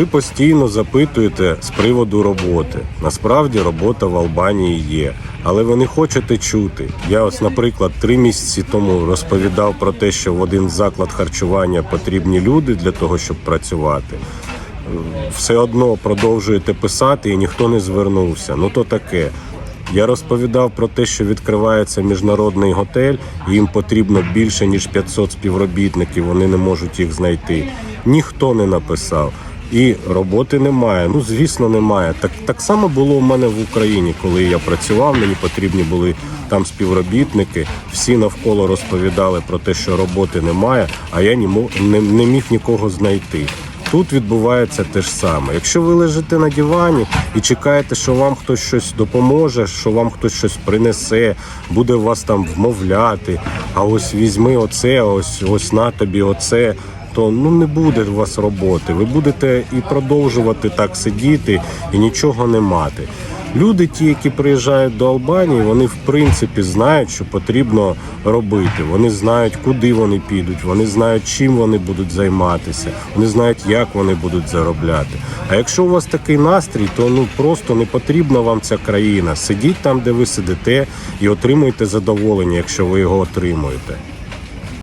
Ви постійно запитуєте з приводу роботи. Насправді робота в Албанії є, але ви не хочете чути. Я ось, наприклад, три місяці тому розповідав про те, що в один заклад харчування потрібні люди для того, щоб працювати. Все одно продовжуєте писати і ніхто не звернувся. Ну то таке. Я розповідав про те, що відкривається міжнародний готель, і їм потрібно більше ніж 500 співробітників. Вони не можуть їх знайти. Ніхто не написав. І роботи немає. Ну звісно, немає. Так так само було у мене в Україні, коли я працював. Мені потрібні були там співробітники. Всі навколо розповідали про те, що роботи немає, а я мог не, не міг нікого знайти. Тут відбувається те ж саме. Якщо ви лежите на дивані і чекаєте, що вам хтось щось допоможе, що вам хтось щось принесе, буде вас там вмовляти, а ось візьми оце, ось ось на тобі оце. То ну не буде у вас роботи. Ви будете і продовжувати так сидіти і нічого не мати. Люди, ті, які приїжджають до Албанії, вони в принципі знають, що потрібно робити. Вони знають, куди вони підуть, вони знають, чим вони будуть займатися, вони знають, як вони будуть заробляти. А якщо у вас такий настрій, то ну просто не потрібна вам ця країна. Сидіть там, де ви сидите, і отримуйте задоволення, якщо ви його отримуєте.